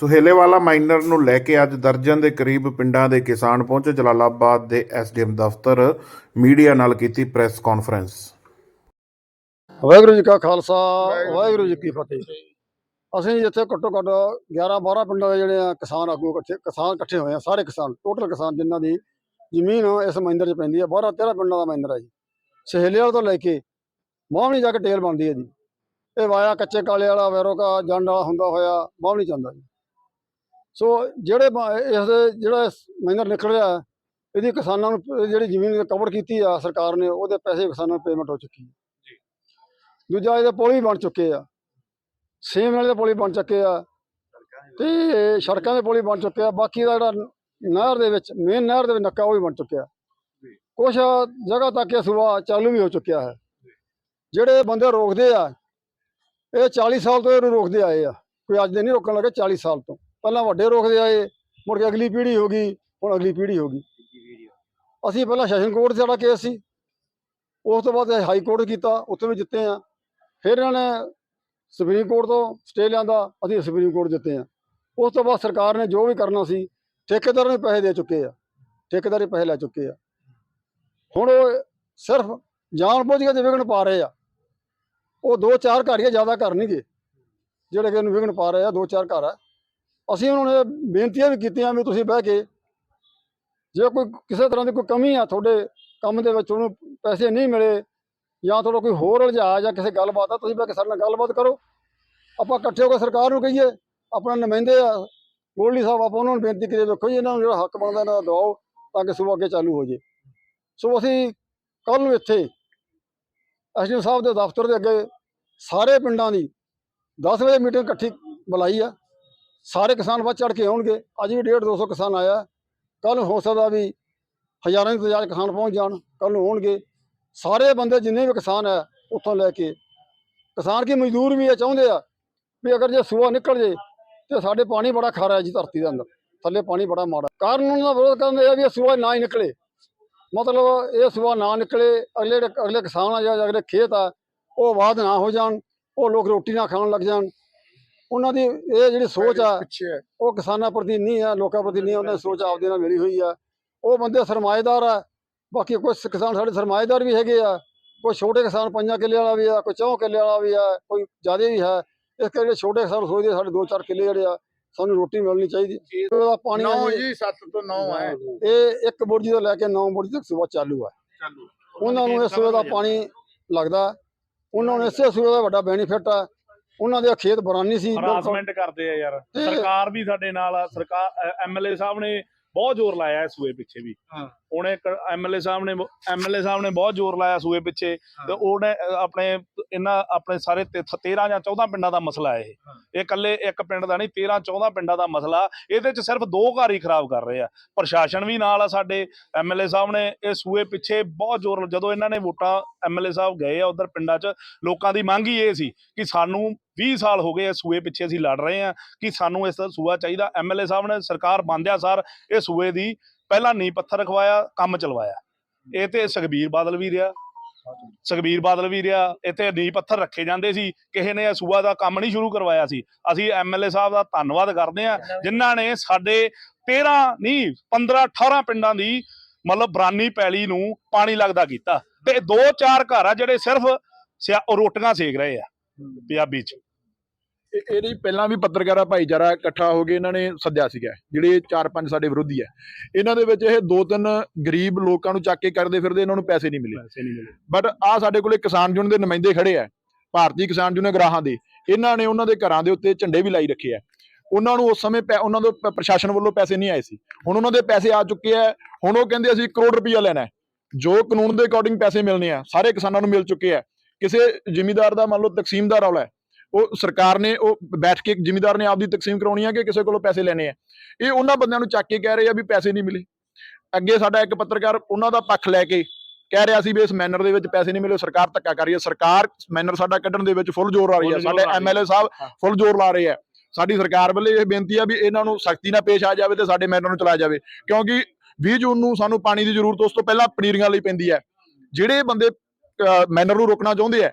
ਸੁਹੇਲੇਵਾਲਾ minor ਨੂੰ ਲੈ ਕੇ ਅੱਜ ਦਰਜਨ ਦੇ ਕਰੀਬ ਪਿੰਡਾਂ ਦੇ ਕਿਸਾਨ ਪਹੁੰਚੇ। ਜਲਾਲਾਬਾਦ ਦੇ ਐਸਡੀਐਮ ਦਫ਼ਤਰ ਮੀਡੀਆ ਨਾਲ ਕੀਤੀ ਪ੍ਰੈਸ ਕਾਨਫਰੰਸ। ਵਾਹਿਗੁਰੂ ਜੀ ਕਾ ਖਾਲਸਾ ਵਾਹਿਗੁਰੂ ਜੀ ਕੀ ਫਤਿਹ। ਅਸੀਂ ਇੱਥੇ ਘੱਟੋ ਘੱਟ 11 12 ਪਿੰਡਾਂ ਦੇ ਜਿਹੜੇ ਆ ਕਿਸਾਨ ਆਗੂ ਇਕੱਠੇ ਕਿਸਾਨ ਇਕੱਠੇ ਹੋਏ ਆ ਸਾਰੇ ਕਿਸਾਨ ਟੋਟਲ ਕਿਸਾਨ ਜਿਨ੍ਹਾਂ ਦੀ ਜ਼ਮੀਨ ਇਸ ਮਹਿੰਦਰ 'ਚ ਪੈਂਦੀ ਹੈ 12 13 ਪਿੰਡਾਂ ਦਾ ਮਹਿੰਦਰ ਹੈ ਜੀ। ਸਹੇਲੇ ਤੋਂ ਲੈ ਕੇ ਮਾਵਣੀ ਜਾ ਕੇ ਟੇਲ ਬਣਦੀ ਹੈ ਜੀ। ਇਹ ਵਾਇਆ ਕੱਚੇ ਕਾਲੇ ਵਾਲਾ ਵੈਰੋਕਾ ਜੰਡ ਵਾਲਾ ਹੁੰਦਾ ਹੋਇਆ ਮਾਵਣੀ ਜਾਂਦਾ ਜੀ। ਸੋ ਜਿਹੜੇ ਇਸ ਜਿਹੜਾ ਮਹਿੰਦਰ ਨਿਕਲ ਰਿਹਾ ਇਹਦੀ ਕਿਸਾਨਾਂ ਨੂੰ ਜਿਹੜੀ ਜ਼ਮੀਨ ਕਵਰ ਕੀਤੀ ਆ ਸਰਕਾਰ ਨੇ ਉਹਦੇ ਪੈਸੇ ਕਿਸਾਨਾਂ ਨੂੰ ਪੇਮੈਂਟ ਹੋ ਚੁੱਕੀ ਹੈ। ਦੂਜਾ ਇਹਦੇ ਪੁਲ ਵੀ ਬਣ ਚੁੱਕੇ ਆ। ਸੇਮ ਵਾਲੇ ਦੇ ਪੁਲ ਵੀ ਬਣ ਚੁੱਕੇ ਆ। ਤੇ ਸੜਕਾਂ ਦੇ ਪੁਲ ਵੀ ਬਣ ਚੁੱਕੇ ਆ। ਬਾਕੀ ਦਾ ਜਿਹੜਾ ਨਹਿਰ ਦੇ ਵਿੱਚ ਮੇਨ ਨਹਿਰ ਦੇ ਵਿੱਚ ਨੱਕਾ ਉਹ ਵੀ ਬਣ ਚੁੱਕਿਆ। ਕੁਝ ਜਗ੍ਹਾ ਤੱਕ ਇਹ ਸੁਭਾ ਚਾਲੂ ਵੀ ਹੋ ਚੁੱਕਿਆ ਹੈ। ਜਿਹੜੇ ਬੰਦੇ ਰੋਕਦੇ ਆ ਇਹ 40 ਸਾਲ ਤੋਂ ਇਹਨੂੰ ਰੋਕਦੇ ਆਏ ਆ। ਕੋਈ ਅੱਜ ਦੇ ਨਹੀਂ ਰੋਕਣ ਲੱਗੇ 40 ਸਾਲ ਤੋਂ। ਪਹਿਲਾਂ ਵੱਡੇ ਰੋਕਦੇ ਆਏ ਮੁੜ ਕੇ ਅਗਲੀ ਪੀੜ੍ਹੀ ਹੋ ਗਈ ਹੁਣ ਅਗਲੀ ਪੀੜ੍ਹੀ ਹੋ ਗਈ। ਅਸੀਂ ਪਹਿਲਾਂ ਸੈਸ਼ਨ ਕੋਰਟ 'ਚ ਸਾਡਾ ਕੇਸ ਸੀ ਉਸ ਤੋਂ ਬਾਅਦ ਹਾਈ ਕੋਰਟ ਕੀਤਾ ਉੱਥੇ ਵੀ ਜਿੱਤੇ ਆ ਫਿਰ ਇਹਨਾਂ ਨੇ ਸੁਪਰੀਮ ਕੋਰਟ ਤੋਂ ਸਟੇ ਲਿਆਂਦਾ ਅਸੀਂ ਸੁਪਰੀਮ ਕੋਰਟ ਜਿੱਤੇ ਆ ਉਸ ਤੋਂ ਬਾਅਦ ਸਰਕਾਰ ਨੇ ਜੋ ਵੀ ਕਰਨਾ ਸੀ ਠੇਕੇਦਾਰਾਂ ਨੂੰ ਪੈਸੇ ਦੇ ਚੁੱਕੇ ਆ। ਠੇਕੇਦਾਰੀ ਪੈਸੇ ਲੈ ਚੁੱਕੇ ਆ। ਹੁਣ ਉਹ ਸਿਰਫ ਜਾਣ ਬੁੱਝ ਕੇ ਤੇ ਵਿਘਨ ਪਾ ਰਹੇ ਆ। ਉਹ ਦੋ ਚਾਰ ਘਰ ਹੀ ਜ਼ਿਆਦਾ ਘਰ ਨਹੀਂ ਗੇ ਜਿਹੜੇ ਕਿ ਇਹਨੂੰ ਵਿਘਨ ਪਾ ਰਹੇ ਆ ਦੋ ਚਾਰ ਘਰ ਆ। ਅਸੀਂ ਉਹਨਾਂ ਨੂੰ ਇਹ ਬੇਨਤੀਆਂ ਵੀ ਕੀਤੀਆਂ ਵੀ ਤੁਸੀਂ ਬਹਿ ਕੇ ਜੇ ਕੋਈ ਕਿਸੇ ਤਰ੍ਹਾਂ ਦੀ ਕੋਈ ਕਮੀ ਆ ਤੁਹਾਡੇ ਕੰਮ ਦੇ ਵਿੱਚ, ਉਹਨੂੰ ਪੈਸੇ ਨਹੀਂ ਮਿਲੇ ਜਾਂ ਤੁਹਾਡਾ ਕੋਈ ਹੋਰ ਉਲਝਾ ਜਾਂ ਕਿਸੇ ਗੱਲਬਾਤ ਆ, ਤੁਸੀਂ ਬਹਿ ਕੇ ਸਾਡੇ ਨਾਲ ਗੱਲਬਾਤ ਕਰੋ। ਆਪਾਂ ਇਕੱਠੇ ਹੋ ਕੇ ਸਰਕਾਰ ਨੂੰ ਕਹੀਏ, ਆਪਣਾ ਨੁਮਾਇੰਦੇ ਆ, ਗੋਲਡੀ ਸਾਹਿਬ, ਆਪਾਂ ਉਹਨਾਂ ਨੂੰ ਬੇਨਤੀ ਕਰੀਏ, ਵੇਖੋ ਜੀ, ਇਹਨਾਂ ਨੂੰ ਜਿਹੜਾ ਹੱਕ ਬਣਦਾ, ਇਹਨਾਂ ਦਾ ਦਿਵਾਓ ਤਾਂ ਕਿ ਸੂਬਾ ਅੱਗੇ ਚਾਲੂ ਹੋ ਜੇ। ਸੋ ਅਸੀਂ ਕੱਲ ਨੂੰ ਇੱਥੇ ਐਸਡੀਓ ਸਾਹਿਬ ਦੇ ਦਫ਼ਤਰ ਦੇ ਅੱਗੇ ਸਾਰੇ ਪਿੰਡਾਂ ਦੀ 10 ਵਜੇ ਮੀਟਿੰਗ ਇਕੱਠੀ ਬੁਲਾਈ ਆ। ਸਾਰੇ ਕਿਸਾਨ ਵੱਧ ਚੜ ਕੇ ਆਉਣਗੇ। ਅੱਜ ਵੀ 1.5 200 ਕਿਸਾਨ ਆਇਆ। ਕੱਲ ਨੂੰ ਹੋ ਸਕਦਾ ਵੀ ਹਜ਼ਾਰਾਂ ਦੀ ਤਜਾਜ ਕਿਸਾਨ ਪਹੁੰਚ ਜਾਣ। ਕੱਲ ਨੂੰ ਹੋਣਗੇ। ਸਾਰੇ ਬੰਦੇ ਜਿੰਨੇ ਵੀ ਕਿਸਾਨ ਹੈ ਉੱਥੋਂ ਲੈ ਕੇ। ਕਿਸਾਨ ਕੀ ਮਜ਼ਦੂਰ ਵੀ ਇਹ ਚਾਹੁੰਦੇ ਆ ਵੀ ਅਗਰ ਜੇ ਸੂਆ ਨਿਕਲ ਜੇ ਤੇ ਸਾਡੇ ਪਾਣੀ ਬੜਾ ਖਾਰਾ ਹੈ ਜੀ ਧਰਤੀ ਦੇ ਅੰਦਰ। ਥੱਲੇ ਪਾਣੀ ਬੜਾ ਮਾੜਾ ਕਾਰਨ ਉਹਨਾਂ ਦਾ ਵਿਰੋਧ ਕਰਨ ਦਾ ਇਹ ਵੀ ਇਹ ਸੂਆ ਨਾ ਹੀ ਨਿਕਲੇ। ਮਤਲਬ ਇਹ ਸੂਆ ਨਾ ਨਿਕਲੇ, ਅਗਲੇ ਜਿਹੜੇ- ਅਗਲੇ ਕਿਸਾਨ ਆ ਜਾਂ ਅਗਲੇ ਖੇਤ ਆ, ਉਹ ਆਬਾਦ ਨਾ ਹੋ ਜਾਣ। ਉਹ ਲੋਕ ਰੋਟੀ ਨਾ ਖਾਣ ਲੱਗ ਜਾਣ। ਉਹਨਾਂ ਦੀ ਇਹ ਜਿਹੜੀ ਸੋਚ ਆ ਉਹ ਕਿਸਾਨਾਂ ਪ੍ਰਤੀ ਨਹੀਂ ਆ ਲੋਕਾਂ ਪ੍ਰਤੀ ਨਹੀਂ ਉਹਨਾਂ ਦੀ ਸੋਚ ਆਪਦੇ ਨਾਲ ਮਿਲੀ ਹੋਈ ਆ। ਉਹ ਬੰਦੇ ਸਰਮਾਏਦਾਰ ਆ। ਬਾਕੀ ਕੁਝ ਕਿਸਾਨ ਸਾਡੇ ਸਰਮਾਏਦਾਰ ਵੀ ਹੈਗੇ ਆ। ਕੋਈ ਛੋਟੇ ਕਿਸਾਨ ਪੰਜਾਂ ਕਿੱਲੇ ਵਾਲਾ ਵੀ ਆ ਕੋਈ ਚੌਂ ਕਿੱਲੇ ਵਾਲਾ ਵੀ ਆ ਕੋਈ ਜ਼ਿਆਦਾ ਵੀ ਹੈ। ਇਸ ਕਰਕੇ ਜਿਹੜੇ ਛੋਟੇ ਕਿਸਾਨ ਸੋਚਦੇ ਸਾਡੇ ਦੋ ਚਾਰ ਕਿੱਲੇ ਜਿਹੜੇ ਆ ਸਾਨੂੰ ਰੋਟੀ ਮਿਲਣੀ ਚਾਹੀਦੀ। ਉਹਦਾ ਪਾਣੀ ਨੌ ਜੀ, ਜੀ 7 ਤੋਂ 9 ਹੈ ਇਹ ਇੱਕ ਬੁਰਜੀ ਤੋਂ ਲੈ ਕੇ 9 ਬੁਰਜੀ ਤੱਕ ਸੂਬਾ ਚਾਲੂ ਆ। ਚਾਲੂ। ਉਹਨਾਂ ਨੂੰ ਇਸ ਸੂਬੇ ਦਾ ਪਾਣੀ ਲੱਗਦਾ। ਉਹਨਾਂ ਨੂੰ ਇਸੇ ਸੂਬੇ ਦਾ ਵੱਡਾ ਬੈਨੀਫਿਟ ਆ। ਉਹਨਾਂ ਦੇ ਖੇਤ ਬਰਾਨੀ ਸੀ ਹਰਾਸਮੈਂਟ ਕਰਦੇ ਆ ਯਾਰ। ਸਰਕਾਰ ਵੀ ਸਾਡੇ ਨਾਲ ਆ ਸਰਕਾਰ ਐਮਐਲਏ ਸਾਹਿਬ ਨੇ ਬਹੁਤ ਜ਼ੋਰ ਲਾਇਆ ਇਸ ਸੂਏ ਪਿੱਛੇ ਵੀ। ਹਾਂ। ਉਹਨੇ ਐਮਐਲਏ ਸਾਹਿਬ ਨੇ ਐਮਐਲਏ ਸਾਹਿਬ ਨੇ ਬਹੁਤ ਜ਼ੋਰ ਲਾਇਆ ਸੂਏ ਪਿੱਛੇ ਤੇ ਉਹਨੇ ਆਪਣੇ ਇਹਨਾਂ ਆਪਣੇ ਸਾਰੇ 13 ਜਾਂ 14 ਪਿੰਡਾਂ ਦਾ ਮਸਲਾ ਹੈ। ਇਹ ਇਹ ਇਕੱਲੇ ਇੱਕ ਪਿੰਡ ਦਾ ਨਹੀਂ 13 14 ਪਿੰਡਾਂ ਦਾ ਮਸਲਾ ਇਹਦੇ ਚ ਸਿਰਫ ਦੋ ਘਰ ਹੀ ਖਰਾਬ ਕਰ ਰਹੇ ਆ। ਪ੍ਰਸ਼ਾਸਨ ਵੀ ਨਾਲ ਆ ਸਾਡੇ ਐਮਐਲਏ ਸਾਹਿਬ ਨੇ ਇਹ ਸੂਏ ਪਿੱਛੇ ਬਹੁਤ ਜ਼ੋਰ ਜਦੋਂ ਇਹਨਾਂ ਨੇ ਵੋਟਾਂ ਐਮਐਲਏ ਸਾਹਿਬ ਗਏ ਆ ਉਧਰ ਪਿੰਡਾਂ 'ਚ ਲੋਕਾਂ ਦੀ ਮੰਗ ਹੀ ਇਹ ਸੀ ਕਿ ਸਾਨੂੰ 20 ਸਾਲ ਹੋ ਗਏ ਇਸ ਸੂਏ ਪਿੱਛੇ ਅਸੀਂ ਲੜ ਰਹੇ ਹਾਂ ਕਿ ਸਾਨੂੰ ਇਸ ਦਾ ਸੂਆ ਚਾਹੀਦਾ। ਐਮਐਲਏ ਸਾਹਿਬ ਨੇ ਸਰਕਾਰ ਬੰਦਿਆ ਸਰ ਇਹ ਸੂਏ ਦੀ ਪਹਿਲਾਂ ਨੀਂਹ ਪੱਥਰ ਰਖਵਾਇਆ ਕੰਮ ਚਲਵਾਇਆ। ਇਹ ਤੇ ਸੁਖਬੀਰ ਬਾਦਲ ਵੀ ਰਿਹਾ। ਸੁਖਬੀਰ ਬਾਦਲ ਵੀ ਰਿਹਾ। ਇੱਥੇ ਨੀਂਹ ਪੱਥਰ ਰੱਖੇ ਜਾਂਦੇ ਸੀ। ਕਿਸੇ ਨੇ ਇਹ ਸੂਆ ਦਾ ਕੰਮ ਨਹੀਂ ਸ਼ੁਰੂ ਕਰਵਾਇਆ ਸੀ। ਅਸੀਂ ਐਮਐਲਏ ਸਾਹਿਬ ਦਾ ਧੰਨਵਾਦ ਕਰਦੇ ਹਾਂ ਜਿਨ੍ਹਾਂ ਨੇ ਸਾਡੇ 13 ਨਹੀਂ 15 18 ਪਿੰਡਾਂ ਦੀ ਮਤਲਬ ਬਰਾਨੀ ਪੈਲੀ ਨੂੰ ਪਾਣੀ ਲੱਗਦਾ ਕੀਤਾ। ਤੇ ਦੋ ਚਾਰ ਘਰ ਆ ਜਿਹੜੇ ਸਿਰਫ ਰੋਟੀਆਂ ਸੇਕ ਰਹੇ ਆ। ਪੰਜਾਬੀ ਚ। ਇਹਦੀ ਪਹਿਲਾਂ ਵੀ ਪੱਤਰਕਾਰਾ ਭਾਈਚਾਰਾ ਇਕੱਠਾ ਹੋ ਕੇ ਇਹਨਾਂ ਨੇ ਸੱਦਿਆ ਸੀਗਾ ਜਿਹੜੇ ਚਾਰ ਪੰਜ ਸਾਡੇ ਵਿਰੋਧੀ ਹੈ ਇਹਨਾਂ ਦੇ ਵਿੱਚ ਇਹ ਦੋ ਤਿੰਨ ਗਰੀਬ ਲੋਕਾਂ ਨੂੰ ਚੱਕ ਕੇ ਕਰਦੇ ਫਿਰਦੇ ਇਹਨਾਂ ਨੂੰ ਪੈਸੇ ਨਹੀਂ ਮਿਲੇ। ਬਟ ਆ ਸਾਡੇ ਕੋਲੇ ਕਿਸਾਨ ਯੂਨੀਅਨ ਦੇ ਨੁਮਾਇੰਦੇ ਖੜੇ ਆ ਭਾਰਤੀ ਕਿਸਾਨ ਯੂਨੀਅਨ ਗਰਾਹਾਂ ਦੇ। ਇਹਨਾਂ ਨੇ ਉਹਨਾਂ ਦੇ ਘਰਾਂ ਦੇ ਉੱਤੇ ਝੰਡੇ ਵੀ ਲਾਈ ਰੱਖੇ ਆ। ਉਹਨਾਂ ਨੂੰ ਉਸ ਸਮੇਂ ਉਹਨਾਂ ਪ- ਪ੍ਰਸ਼ਾਸਨ ਵੱਲੋਂ ਪੈਸੇ ਨਹੀਂ ਆਏ ਸੀ। ਹੁਣ ਉਹਨਾਂ ਦੇ ਪੈਸੇ ਆ ਚੁੱਕੇ ਆ ਹੁਣ ਉਹ ਕਹਿੰਦੇ ਅਸੀਂ 1 ਕਰੋੜ ਰੁਪਈਆ ਲੈਣਾ ਜੋ ਕਾਨੂੰਨ ਦੇ ਅਕੋਰਡਿੰਗ ਪੈਸੇ ਮਿਲਨੇ ਆ ਸਾਰੇ ਕਿਸਾਨਾਂ ਨੂੰ ਮਿਲ ਚੁੱਕੇ ਆ। ਕਿਸੇ ਜ਼ਿਮੀਂਦਾਰ ਦਾ ਮੰਨ ਲਓ ਤਕਸੀਮ ਦਾ ਰੌਲਾ ਹੈ ਉਹ ਸਰਕਾਰ ਨੇ ਉਹ ਬੈਠ ਕੇ ਜ਼ਿਮੀਂਦਾਰ ਨੇ ਆਪਦੀ ਤਕਸੀਮ ਕਰਾਉਣੀ ਆ ਕਿ ਕਿਸੇ ਕੋਲੋਂ ਪੈਸੇ ਲੈਣੇ ਆ। ਇਹ ਉਹਨਾਂ ਬੰਦਿਆਂ ਨੂੰ ਚੱਕ ਕੇ ਕਹਿ ਰਹੇ ਆ ਵੀ ਪੈਸੇ ਨਹੀਂ ਮਿਲੇ। ਅੱਗੇ ਸਾਡਾ ਇੱਕ ਪੱਤਰਕਾਰ ਉਹਨਾਂ ਦਾ ਪੱਖ ਲੈ ਕੇ ਕਹਿ ਰਿਹਾ ਸੀ ਵੀ ਇਸ ਮੈਨਰ ਦੇ ਵਿੱਚ ਪੈਸੇ ਨਹੀਂ ਮਿਲੇ ਸਰਕਾਰ ਧੱਕਾ ਕਰ ਰਹੀ ਹੈ ਸਰਕਾਰ ਮੈਨਰ ਸਾਡਾ ਕੱਢਣ ਦੇ ਵਿੱਚ ਫੁੱਲ ਜ਼ੋਰ ਆ ਰਹੀ ਹੈ ਸਾਡੇ ਲਾ। ਐਮਐਲਏ ਸਾਹਿਬ। ਫੁੱਲ ਜ਼ੋਰ ਲਾ ਰਹੇ ਆ। ਸਾਡੀ ਸਰਕਾਰ ਵੱਲੋਂ ਇਹ ਬੇਨਤੀ ਆ ਵੀ ਇਹਨਾਂ ਨੂੰ ਸਖਤੀ ਨਾਲ ਪੇਸ਼ ਆ ਜਾਵੇ ਤੇ ਸਾਡੇ ਮੈਨਰ ਨੂੰ ਚਲਾਇਆ ਜਾਵੇ। ਕਿਉਂਕਿ 20 ਜੂਨ ਨੂੰ ਸਾਨੂੰ ਪਾਣੀ ਦੀ ਜ਼ਰੂਰਤ ਉਸ ਤੋਂ ਪਹਿਲਾਂ ਪਨੀਰੀਆਂ ਲਈ ਪੈਂਦੀ ਹੈ। ਜਿਹੜੇ ਬੰਦੇ ਮੈਨਰ ਨੂੰ ਰੋਕਣਾ ਚਾਹੁੰਦੇ ਆ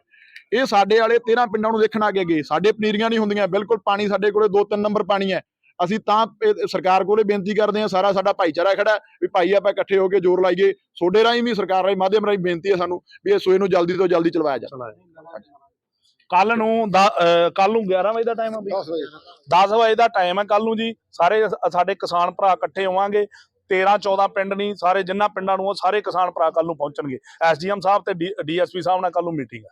ਇਹ ਸਾਡੇ ਵਾਲੇ 13 ਪਿੰਡਾਂ ਨੂੰ ਦੇਖਣ ਆ ਕੇ ਗਏ। ਸਾਡੇ ਪਨੀਰੀਆਂ ਨਹੀਂ ਹੁੰਦੀਆਂ। ਬਿਲਕੁਲ ਪਾਣੀ ਸਾਡੇ ਕੋਲੇ ਦੋ ਤਿੰਨ ਨੰਬਰ ਪਾਣੀ ਹੈ। ਅਸੀਂ ਤਾਂ ਸਰਕਾਰ ਕੋਲੇ ਬੇਨਤੀ ਕਰਦੇ ਹਾਂ ਸਾਰਾ ਸਾਡਾ ਭਾਈਚਾਰਾ ਖੜਾ ਵੀ ਭਾਈ ਆਪਾਂ ਇਕੱਠੇ ਹੋ ਕੇ ਜ਼ੋਰ ਲਾਈਏ। ਸੋਡੇ ਰਾਹੀਂ ਵੀ ਸਰਕਾਰ ਰਾਹੀਂ ਮਾਧਿਅਮ ਰਾਹੀਂ ਬੇਨਤੀ ਹੈ ਸਾਨੂੰ ਵੀ ਇਹ ਸੂਏ ਨੂੰ ਜਲਦੀ ਤੋਂ ਜਲਦੀ ਚਲਵਾਇਆ ਜਾਵੇ। ਕੱਲ ਨੂੰ ਕੱਲ ਨੂੰ 11 ਵਜੇ ਦਾ ਟਾਈਮ ਆ ਬਈ। 10 ਵਜੇ। 10 ਵਜੇ ਦਾ ਟਾਈਮ ਹੈ ਕੱਲ ਨੂੰ ਜੀ। ਸਾਰੇ ਸਾਡੇ ਕਿਸਾਨ ਭਰਾ ਇਕੱਠੇ ਹੋਵਾਂਗੇ। 13 14 ਪਿੰਡ ਨਹੀਂ ਸਾਰੇ ਜਿੰਨਾ ਪਿੰਡਾਂ ਨੂੰ ਉਹ ਸਾਰੇ ਕਿਸਾਨ ਭਰਾ ਕੱਲ ਨੂੰ ਪਹੁੰਚਣਗੇ। ਐਸਡੀਐਮ ਸਾਹਿਬ ਤੇ ਡੀਐਸਪੀ ਸਾਹਿਬ ਨਾਲ ਕੱਲ ਨੂੰ ਮੀਟਿੰਗ ਹੈ